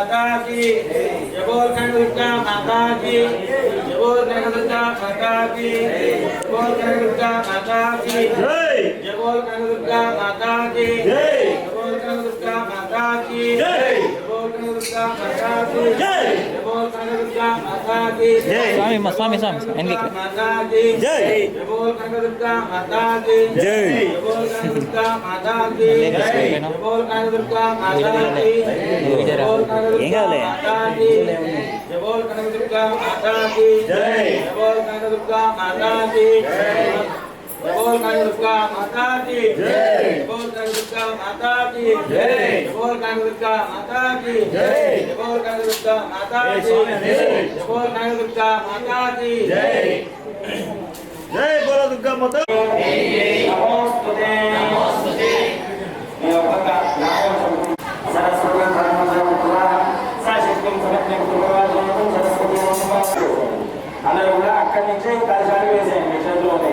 माता की जय बोल खंड दुर्गा माता की जय बोल खंड दुर्गा माता की जय बोल खंड दुर्गा माता की जय जय बोल खंड दुर्गा माता की जय जय बोल खंड दुर्गा माता की जय जय बोल खंड दुर्गा माता की जय స్వామి స్వామి స్వామి ఎన్ని జై జై ఏం కావాలి జై माता की जय जबोर कांग्रेस माता की जय जबोर कांग्रेस माता की जय जबोर कांग्रेस माता की जय जय बोलो दुर्गा माता नमोस्तुते नमोस्तुते सरस्वती धर्म సాశక్యం సమర్థం కుటుంబాలను సరస్వతి అందరూ కూడా అక్కడి నుంచే కలిసి వేసేయండి చేతిలోనే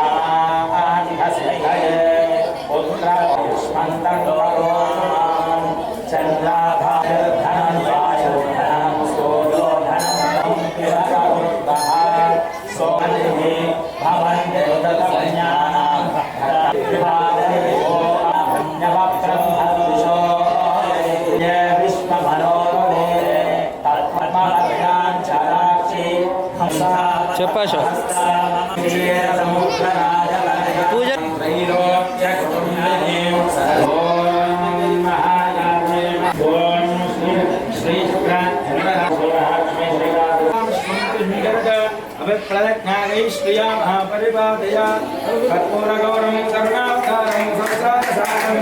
చెప్పాశ పూజ प्रदज्ञानै श्रिया महापरिपादया कर्पूरगौरं करुणावतारं सत्सारसारं